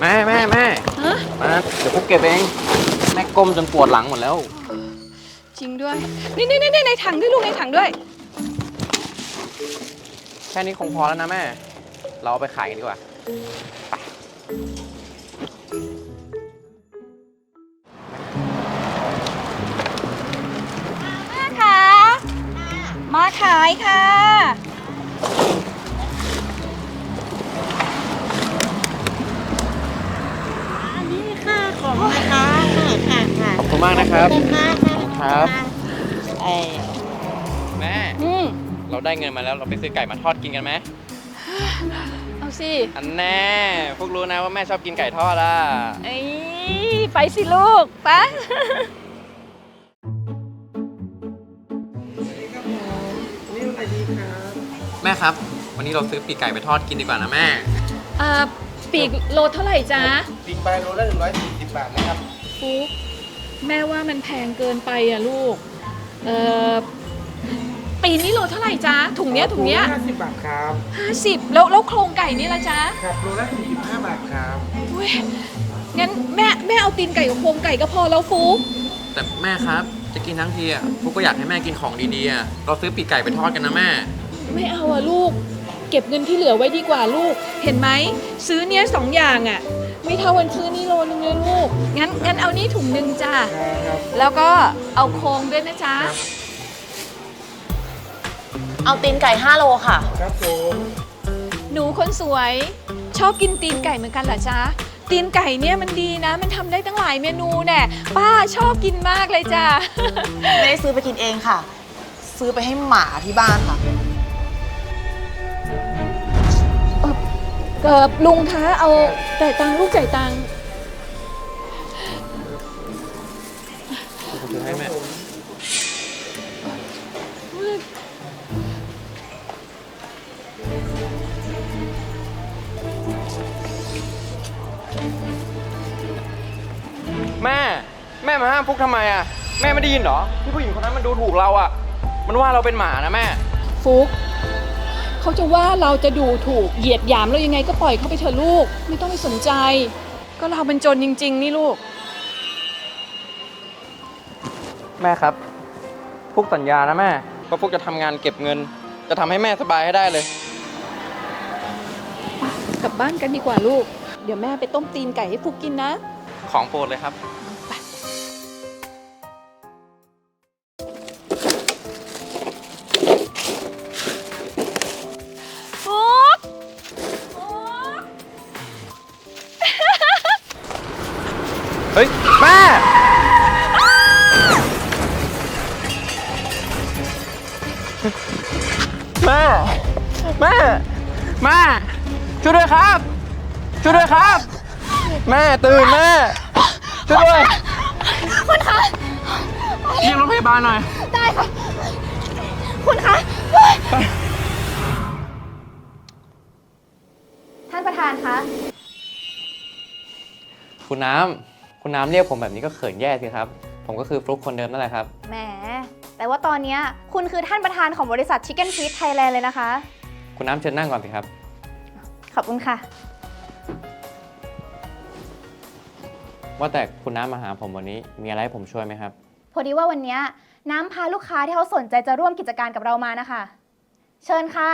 แม่แม่แม่ฮะมาเดี๋ยวพวกเก็บเอง แม่ก้มจนปวดหลังหมดแล้ว จริงด้วย นี่นี่นี่ในถังด้วยลูกในถังด้วย แค่นี้คงพอแล้วนะแม่ เราเอาไปขายกันดีกว่าแนะครับขอบคุณมากค่ะครับเอ้ยแม่ อืมเราได้เงินมาแล้วเราไปซื้อไก่มาทอดกินกันไหมเอาสิอันแน่พวกรู้นะว่าแม่ชอบกินไก่ทอดอะไอ้ยไปสิลูกไปะแม่ครับ วันนี้เราซื้อปีกไก่ไปทอดกินดีกว่านะแม่อ่าปีกโลเท่าไหร่จ๊ะ ปีกใบโลละ140 บาทนะครับ ฟุก แม่ว่ามันแพงเกินไปอะลูก เอ่อปีนี้โลเท่าไหร่จ๊ะถุงเนี้ยถุงเนี้ยโลละ50บาทครับห้าสิบแล้วแล้วโครงไก่นี่ละจ๊ะครับโลละ45บาทครับอุ้ยงั้นแม่แม่เอาตีนไก่กับโครงไก่ก็พอแล้วฟุกแต่แม่ครับจะกินทั้งทีอะพวกก็อยากให้แม่กินของดีๆอะเราซื้อปีกไก่ไปทอดกันนะแม่ ไม่เอาอะลูก เก็บเงินที่เหลือไว้ดีกว่าลูก เห็นไหมซื้อเนี้ยสองอย่างอะ ไม่เท่าวันซื้อนี่โลนึงเลยลูก งั้นงั้นเอานี่ถุงหนึ่งจ้าครับแล้วก็เอาโครงด้วยนะจ๊ะครับเอาตีนไก่ 5 โลค่ะ ครับผมหนูคนสวย ชอบกินตีนไก่เหมือนกันเหรอจ๊ะ ตีนไก่เนี่ยมันดีนะ มันทำได้ตั้งหลายเมนูแน่ป้าชอบกินมากเลยจ้ะไม่ได้ซื้อไปกินเองค่ะ ซื้อไปให้หมาที่บ้านค่ะ เกิบลุงคะเอาจ่ายตังค์ลูกจ่ายตังค์ผมซื้อให้แม่แม่ แม่มาห้ามฟุกทำไมอะ แม่ไม่ได้ยินเหรอที่ผู้หญิงคนนั้นมันดูถูกเราอะ มันว่าเราเป็นหมานะแม่ ฟุก เขาจะว่าเราจะดูถูกเหยียดหยามเรายังไงก็ปล่อยเขาไปเถอะลูก ไม่ต้องไปสนใจ ก็เราเป็นจนจริง ๆ นี่ลูก แม่ครับฟุกสัญญานะแม่ว่าฟุกจะทำงานเก็บเงิน จะทำให้แม่สบายให้ได้เลย กลับบ้านกันดีกว่าลูก เดี๋ยวแม่ไปต้มตีนไก่ให้ฟุกกินนะ ของโปรดเลยครับ แม่แม่ช่วยด้วยครับ ช่วยด้วยครับ แม่ตื่นแม่ช่วยด้วยคุณคะเรียกรถพยาบาลหน่อยท่านประธานคะ คุณน้ำคุณน้ำเรียกผมแบบนี้ก็เขินแย่สิครับ ผมก็คือฟลุกคนเดิมนั่นแหละครับ แหม แต่ว่าตอนเนี้ยคุณคือท่านประธานของบริษัท Chicken Feed Thailand เลยนะคะ คุณน้ำเชิญนั่งก่อนสิครับ ขอบคุณค่ะ ว่าแต่คุณน้ำมาหาผมวันนี้มีอะไรให้ผมช่วยไหมครับ พอดีว่าวันเนี้ยน้ำพาลูกค้าที่เขาสนใจจะร่วมกิจการกับเรามานะคะ เชิญค่ะ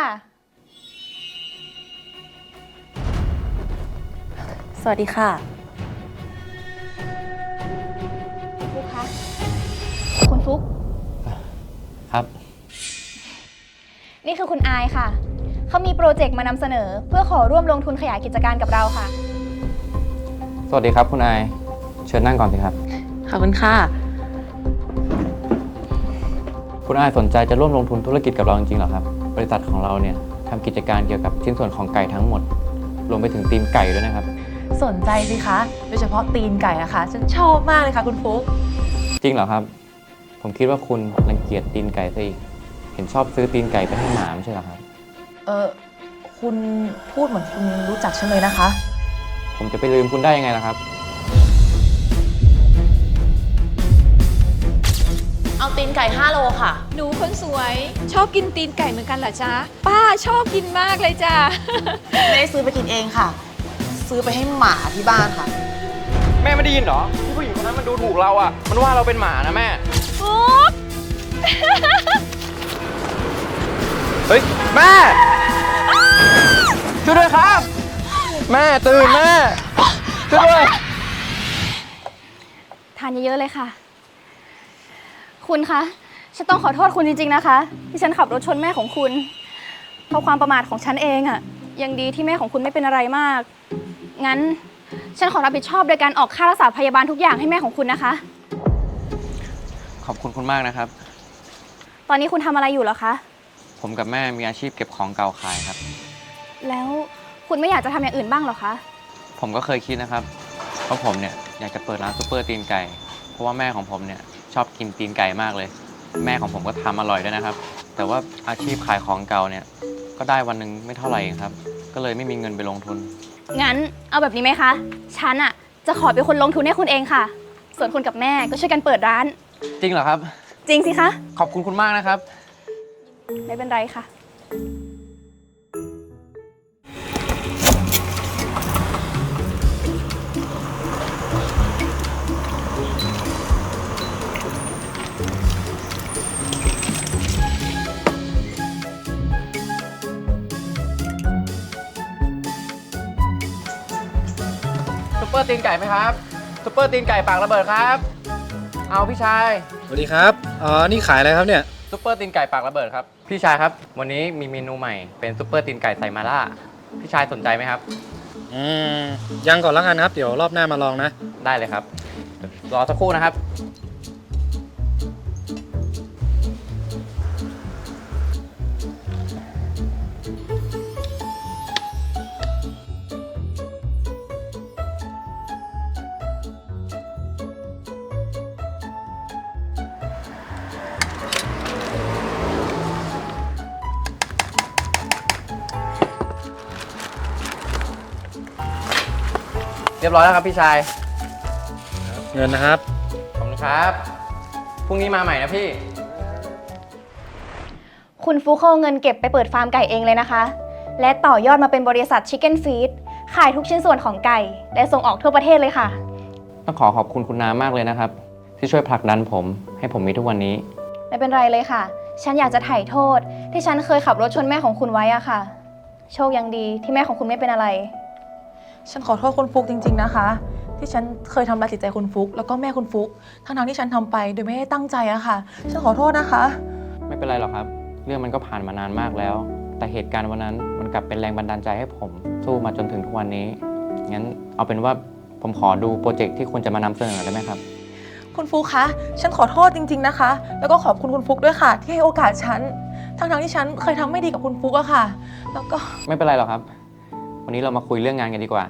สวัสดีค่ะ ลูกค้าคุณฟุกครับ นี่คือคุณอายค่ะ เขามีโปรเจกต์มานำเสนอ เพื่อขอร่วมลงทุนขยายกิจการกับเราค่ะ สวัสดีครับคุณนายเชิญนั่งก่อนสิครับ ขอบคุณค่ะ คุณอายสนใจจะร่วมลงทุนธุรกิจกับเราจริงๆเหรอครับ บริษัทของเราเนี่ยทำกิจการเกี่ยวกับชิ้นส่วนของไก่ทั้งหมด รวมไปถึงตีนไก่ด้วยนะครับ สนใจสิคะ โดยเฉพาะตีนไก่นะคะ ฉันชอบมากเลยค่ะคุณฟุ๊ก จริงเหรอครับ ผมคิดว่าคุณรังเกียจตีนไก่ซะอีก เห็นชอบซื้อตีนไก่ไปให้หมาไม่ใช่เหรอครับ เออคุณพูดเหมือนคุณรู้จักฉันเลยนะคะ ผมจะไปลืมคุณได้ยังไงล่ะครับ เอาตีนไก่ 5 โลค่ะ หนูคนสวย ชอบกินตีนไก่เหมือนกันเหรอจ๊ะ ป้าชอบกินมากเลยจ้ะ ไม่ได้ซื้อไปกินเองค่ะซซื้อไปให้หมาที่บ้านค่ะ แม่ไม่ได้ยินเหรอที่ผู้หญิงคนนั้นมันดูถูกเราอะ มันว่าเราเป็นหมานะแม่ฟุกเฮ้ย แม่ ช่วยด้วยครับ แม่ตื่นแม่ ช่วยด้วย ทานเยอะๆเลยค่ะ คุณคะ ฉันต้องขอโทษคุณจริงๆนะคะ ที่ฉันขับรถชนแม่ของคุณ เพราะความประมาทของฉันเองอะยังดีที่แม่ของคุณไม่เป็นอะไรมาก งั้นฉันขอรับผิดชอบโดยการออกค่ารักษาพยาบาลทุกอย่างให้แม่ของคุณนะคะ ขอบคุณคุณมากนะครับ ตอนนี้คุณทำอะไรอยู่เหรอคะ ผมกับแม่มีอาชีพเก็บของเก่าขายครับ แล้วคุณไม่อยากจะทำอย่างอื่นบ้างเหรอคะ ผมก็เคยคิดนะครับว่าผมเนี่ยอยากจะเปิดร้านซุปเปอร์ตีนไก่ เพราะว่าแม่ของผมเนี่ยชอบกินตีนไก่มากเลย แม่ของผมก็ทำอร่อยด้วยนะครับ แต่ว่าอาชีพขายของเก่าเนี่ยก็ได้วันหนึ่งไม่เท่าไหร่เองครับ ก็เลยไม่มีเงินไปลงทุน งั้นเอาแบบนี้ไหมคะ ฉันอะจะขอเป็นคนลงทุนให้คุณเองค่ะ ส่วนคุณกับแม่ก็ช่วยกันเปิดร้าน จริงเหรอครับ จริงสิคะ ขอบคุณคุณมากนะครับ ไม่เป็นไรค่ะซุปเปอร์ตีนไก่ไหมครับซุปเปอร์ตีนไก่ปากระเบิดครับ เอาพี่ชาย สวัสดีครับ อ๋อ นี่ขายอะไรครับเนี่ย ซุปเปอร์ตีนไก่ปากระเบิดครับ พี่ชายครับ วันนี้มีเมนูใหม่เป็นซุปเปอร์ตีนไก่ใส่มาล่า พี่ชายสนใจไหมครับ อืมยังก่อนแล้วกันครับ เดี๋ยวรอบหน้ามาลองนะ ได้เลยครับ รอสักครู่นะครับ เรียบร้อยแล้วครับพี่ชายเงินนะครับ ขอบคุณครับ พรุ่งนี้มาใหม่นะพี่ คุณฟุกเขาเอาเงินเก็บไปเปิดฟาร์มไก่เองเลยนะคะ และต่อยอดมาเป็นบริษัท Chicken Feed ขายทุกชิ้นส่วนของไก่ และส่งออกทั่วประเทศเลยค่ะ ต้องขอขอบคุณคุณน้ามากเลยนะครับ ที่ช่วยผลักดันผม ให้ผมมีทุกวันนี้ ไม่เป็นไรเลยค่ะ ฉันอยากจะไถ่โทษ ที่ฉันเคยขับรถชนแม่ของคุณไว้อะค่ะ โชคยังดีที่แม่ของคุณไม่เป็นอะไร ฉันขอโทษคุณฟุกจริง ๆนะคะ ที่ฉันเคยทำร้ายจิตใจคุณฟุก แล้วก็แม่คุณฟุกทั้งๆที่ฉันทำไปโดยไม่ได้ตั้งใจอะค่ะ ฉันขอโทษนะคะ ไม่เป็นไรหรอกครับ เรื่องมันก็ผ่านมานานมากแล้ว แต่เหตุการณ์วันนั้นมันกลับเป็นแรงบันดาลใจให้ผม สู้มาจนถึงทุกวันนี้ งั้นเอาเป็นว่าผมขอดูโปรเจกต์ที่คุณจะมานำเสนอได้ไหมครับ คุณฟุกคะ ฉันขอโทษจริง ๆนะคะ แล้วก็ขอบคุณคุณฟุกด้วยค่ะ ที่ให้โอกาสฉัน ทั้งๆที่ฉันเคยทำไม่ดีกับคุณฟุกอะค่ะ แล้วก็ ไม่เป็นไรหรอกครับ วันนี้เรามาคุยเรื่องงานกันดีกว่า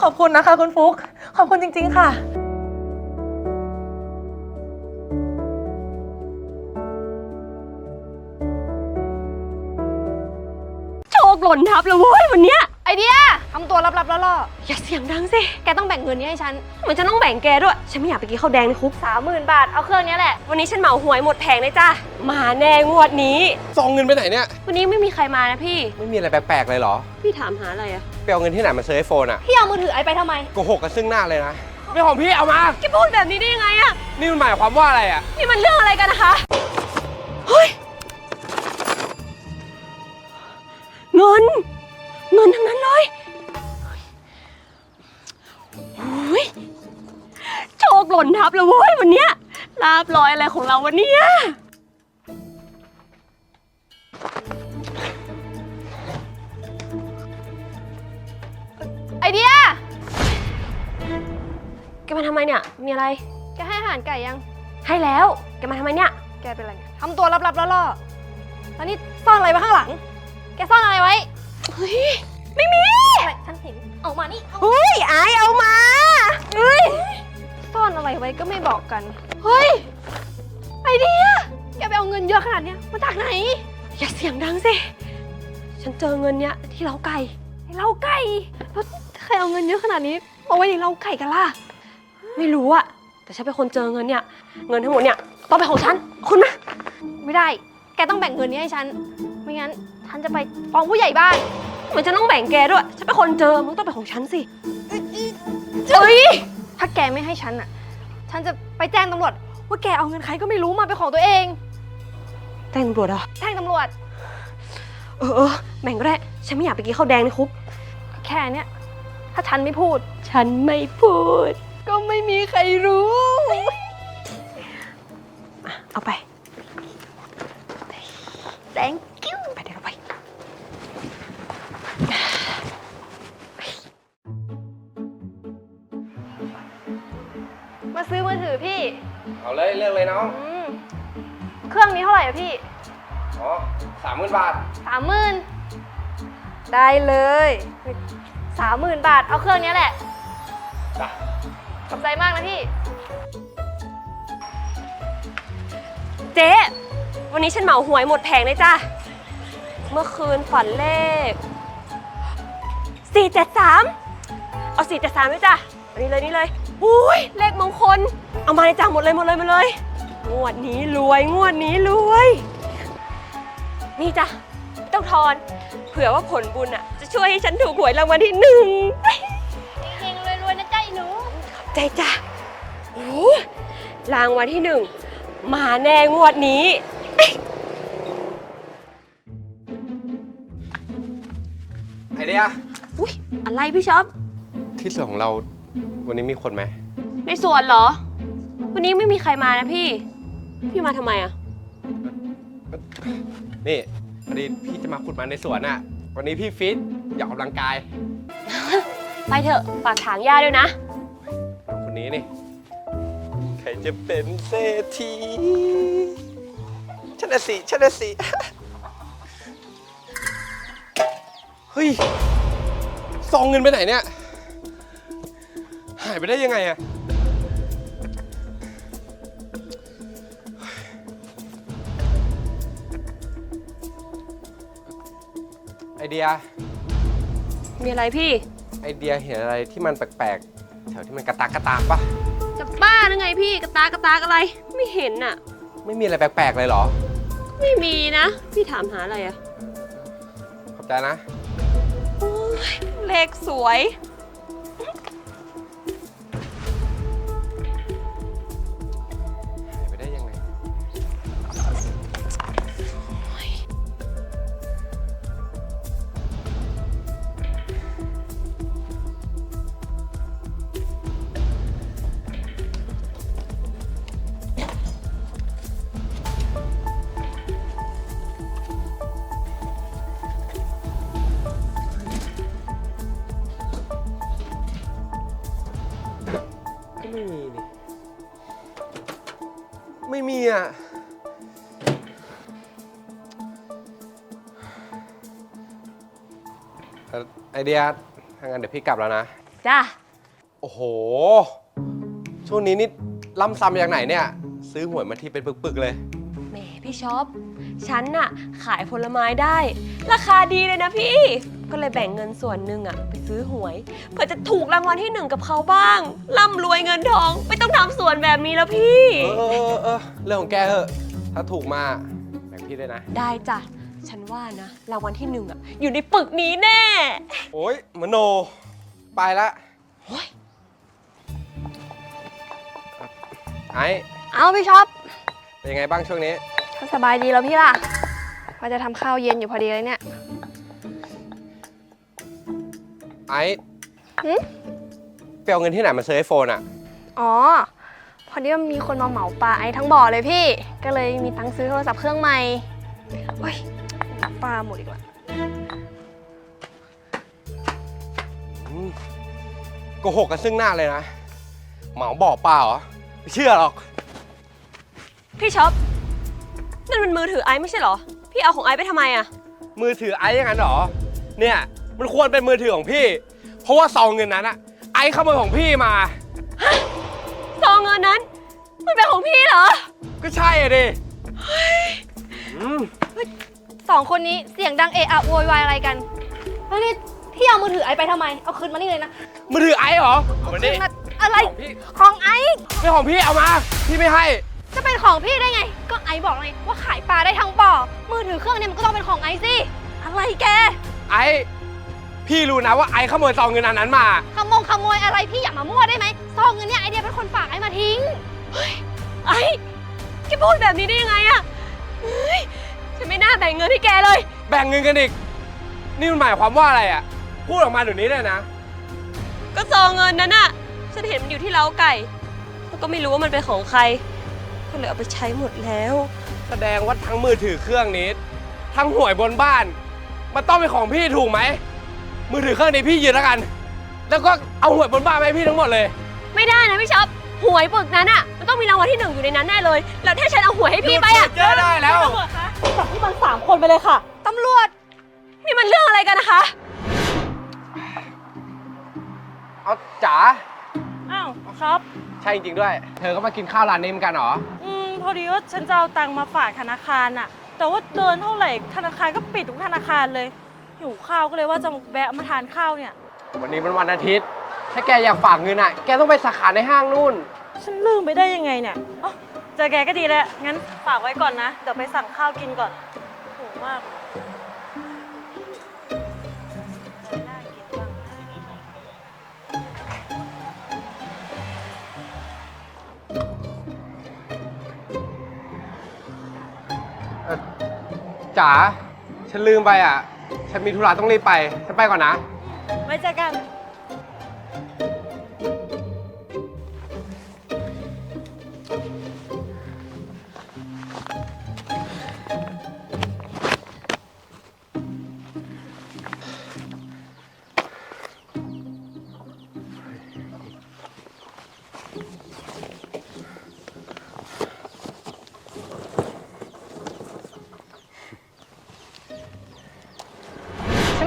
ขอบคุณนะคะ คุณฟุก ขอบคุณจริง ๆ ค่ะ โชคหล่นทับเลยเว้ยวันเนี้ย ไอเดียทำตัวลับๆล่ออย่าเสียงดังสิๆแกต้องแบ่งเงินนี้ให้ฉัน เหมือนฉันต้องแบ่งแกด้วย ฉันไม่อยากไปกินข้าวแดงในคุกสามหมื่นบาท เอาเครื่องนี้แหละ วันนี้ฉันเหมาหวยหมดแผงเลยจ้ะมาแน่งวดนี้ ซองเงินไปไหนเนี่ย วันนี้ไม่มีใครมานะพี่ ไม่มีอะไรแปลกๆเลยเหรอ พี่ถามหาอะไรอะไปเอาเงินที่ไหนมาซื้อไอโฟนอะพี่เอามือถือไอไปทำไม โกหกกันซึ่งหน้าเลยนะ ไม่ของพี่เอามา แกพูดแบบนี้ได้ยังไงอะนี่มันหมายความว่าอะไรอะนี่มันเรื่องอะไรกันนะคะ เฮ้ย เงิน เงินทั้งนั้นเลยโอ้ยโชคหล่นทับเลยเว้ยวันเนี้ยลาบลอยอะไรของเราวันเนี้ยไอเดีย แกมาทำไมเนี่ย มีอะไร แกให้อาหารไก่ยัง ให้แล้ว แกมาทำไมเนี่ย แกเป็นอะไรเนี่ยทำตัวลับๆล่อๆแล้วนี่ซ่อนอะไรไว้ข้างหลัง แกซ่อนอะไรไว้ เฮ้ย ไม่มีอะไรฉันเห็นออกมานี่เอาเฮ้ยอายเอามาเฮ้ย ซ่อนอะไรไว้ก็ไม่บอกกัน เฮ้ย ไอเดียแกไปเอาเงินเยอะขนาดเนี้ยมาจากไหน อย่าเสียงดังสิ ฉันเจอเงินเนี้ยที่เล้าไก่ไอ้เล้าไก่แล้วใครเอาเงินเยอะขนาดนี้เอาไว้ในเล้าไก่กันล่ะ ไม่รู้อะแต่ฉันเป็นคนเจอเงินเนี่ย เงินทั้งหมดเนี่ยต้องเป็นของฉัน คุณมาไม่ได้ แกต้องแบ่งเงินนี้ให้ฉัน ไม่งั้น ฉันจะไปฟ้องผู้ใหญ่บ้านมือนฉันต้องแบ่งแกด้วย ฉันเป็นคนเจอ มึงต้องเป็นของฉันสิเอ้ย ถ้าแกไม่ให้ฉันอะฉันจะไปแจ้งตำรวจ ว่าแกเอาเงินใครก็ไม่รู้มาเป็นของตัวเอง แจ้งตำรวจเหรอ แจ้งตำรวจ เออเออแบ่งก็ได้ ฉันไม่อยากไปกินข้าวแดงในคุก แค่เนี้ย ถ้าฉันไม่พูด ฉันไม่พูด ก็ไม่มีใครรู้ เอาไป เอาเลยเลือกเลยน้อง อืมเครื่องนี้เท่าไหร่อะพี่อ๋อสามหมื่นบาท สามหมื่นได้เลยสามหมื่นบาท เอาเครื่องนี้แหละ จ้ะ ขอบใจมากนะพี่ เจ๊วันนี้ฉันเหมาหวยหมดแผงเลยจ้ะ เมื่อคืนฝันเลข 473 เอา 473ด้วยจ้ะอันนี้เลยนี่เลย อุ้ยเลขมงคล เอามาเลยจ้ะหมดเลยหมดเลยหมดเลย งวดนี้รวยงวดนี้รวย นี่จ้ะไม่ต้องทอน เผื่อว่าผลบุญอะ จะช่วยให้ฉันถูกหวยรางวัลที่หนึ่งเฮงๆรวยๆนะจ๊ะไอ้หนูใจจ้ะโอ้รางวัลที่หนึ่งมาแน่งวดนี้ ไอเดีย อุ้ยอะไรพี่ช็อป ที่ส่วนของเรา วันนี้มีคนไหม ในสวนเหรอ วันนี้ไม่มีใครมานะพี่ พี่มาทำไมอะนี่พอดีพี่จะมาขุดมันในสวนอะ วันนี้พี่ฟิตอยากออกกำลังกาย ไปเถอะฝากถางหญ้าด้วยนะ คนนี้นี่ ใครจะเป็นเศรษฐีชนะสิชนะสิ เฮ้ย ซองเงินไปไหนเนี่ยหายไปได้ยังไงอะไอเดีย มีอะไรพี่ ไอเดียเห็นอะไรที่มันแปลกๆ แถวที่มันกระตากกระตากปะจะบ้าหรือไงพี่กระตากกระตากอะไร ไม่เห็นอะไม่มีอะไรแปลกๆเลยเหรอ ไม่มีนะ พี่ถามหาอะไรอะขอบใจนะโอ้ยเลขสวย ไม่มีนี่ ไม่มีอะเอ่อไอเดียถ้างั้นเดี๋ยวพี่กลับแล้วนะ จ้าโอ้โห ช่วงนี้นี่ล่ำซ้ำมาจากไหนเนี่ย ซื้อหวยมาทีเป็นปึกๆเลย แหมพี่ช็อป ฉันน่ะ ขายผลไม้ได้ ราคาดีเลยนะพี่ ก็เลยแบ่งเงินส่วนหนึ่งอะไปซื้อหวย เพื่อจะถูกรางวัลที่หนึ่งกับเขาบ้างร่ำรวยเงินทอง ไม่ต้องทำสวนแบบนี้แล้วพี่เออเออเออเรื่องของแกเถอะ ถ้าถูกมาแบ่งพี่ด้วยนะ ได้จ้ะ ฉันว่านะรางวัลที่หนึ่งอะอยู่ในปึกนี้แน่โอ้ยมโน ไปละโอ้ยไอ้เอาพี่ช็อปเป็นยังไงบ้างช่วงนี้ สบายดีแล้วพี่ล่ะว่าจะทำข้าวเย็นอยู่พอดีเลยเนี่ย ไอ้หึ ไปเอาเงินที่ไหนมาซื้อไอโฟนอะ อ๋อ พอดีว่ามีคนมาเหมาปลาไอ้ทั้งบ่อเลยพี่ ก็เลยมีตังค์ซื้อโทรศัพท์เครื่องใหม่โอ้ยปลาหมดอีกแล้วอืมโกหกกันซึ่งหน้าเลยนะ เหมาบอกเปล่าเหรอไม่เชื่อหรอก พี่ช็อปนั่นมันมือถือไอซ์ไม่ใช่เหรอ พี่เอาของไอซ์ไปทำไมอะมือถือไอ้อย่างนั้นเหรอ เนี่ย มันควรเป็นมือถือของพี่ เพราะว่าซองเงินนั้นอะไอ้ขโมยของพี่มา ซองเงินนั้น มันเป็นของพี่เหรอก็ใช่อะดิอืมสองคนนี้เสียงดังเอะอะโวยวายอะไรกันแล้วนี่พี่เอามือถือไอ้ไปทำไม เอาคืนมานี่เลยนะมือถือไอ้เหรอเอามาคืดินมาอะไรของพี่ ของไอ้ไม่ของพี่เอามา พี่ไม่ให้ จะเป็นของพี่ได้ไง ก็ไอ้บอกไงว่าขายปลาได้ทั้งบ่อมือถือเครื่องนี้มันก็ต้องเป็นของไอ้สิอะไรแก ไอ้ พี่รู้นะว่าไอ้ขโมยซองเงินอันนั้นมา ขโมงขโมยอะไรพี่อย่ามามั่วได้ไหมซองเงินเนี่ยไอเดียเป็นคนฝากไอ้มาทิ้งไอ้แกพูดแบบนี้ได้ยังไงอะเฮ้ยฉันไม่น่าแบ่งเงินให้แกเลย แบ่งเงินกันอีก นี่มันหมายความว่าอะไรอะ พูดออกมาเดี๋ยวนี้เลยนะ ก็ซองเงินนั้นอะฉันเห็นมันอยู่ที่เล้าไก่แล้วก็ไม่รู้ว่ามันเป็นของใคร ก็เลยเอาไปใช้หมดแล้ว แสดงว่าทั้งมือถือเครื่องนี้ ทั้งหวยบนบ้าน มันต้องเป็นของพี่ถูกไหม มือถือเครื่องนี้พี่ยืนแล้วกัน แล้วก็เอาหวยบนบ้านไปให้พี่ทั้งหมดเลย ไม่ได้นะพี่ช็อปหวยปึกนั้นอะมันต้องมีรางวัลที่หนึ่งอยู่ในนั้นแน่เลย แล้วถ้าฉันเอาหวยให้พี่ไปอะเจอได้แล้ว จับพวกมันสามคนไปเลยค่ะ ตำรวจ นี่มันเรื่องอะไรกันนะคะ เอาจ๋า อ้าวช็อปใช่จริงๆด้วย เธอก็มากินข้าวร้านนี้เหมือนกันเหรอ อืมพอดีว่าฉันจะเอาตังค์มาฝากธนาคารน่ะ แต่ว่าเดินเท่าไหร่ธนาคารก็ปิดทุกธนาคารเลย หิวข้าวก็เลยว่าจะแวะมาทานข้าวเนี่ย วันนี้มันวันอาทิตย์ ถ้าแกอยากฝากเงินอะ แกต้องไปสาขาในห้างนู่น ฉันลืมไปได้ยังไงเนี่ยอ๋อเจอแกก็ดีแล้ว งั้นฝากไว้ก่อนนะ เดี๋ยวไปสั่งข้าวกินก่อนหิวมากน่ากินจังจ๋า ฉันลืมไปอะ ฉันมีธุระต้องรีบไป ฉันไปก่อนนะ ไว้เจอกัน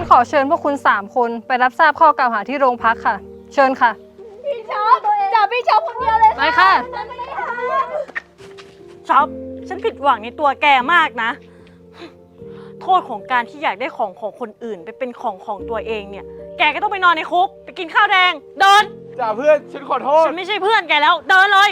ขอเชิญพวกคุณ 3 คนไปรับทราบข้อกล่าวหาที่โรงพักค่ะ เชิญค่ะ พี่ช็อปจับพี่ช็อปคนเดียวเลยไปค่ะช็อปฉันผิดหวังในตัวแกมากนะ โทษของการที่อยากได้ของของคนอื่น ไปเป็นของของตัวเองเนี่ย แกก็ต้องไปนอนในคุก ไปกินข้าวแดง เดินจ๋าเพื่อน ฉันขอโทษ ฉันไม่ใช่เพื่อนแกแล้ว เดินเลย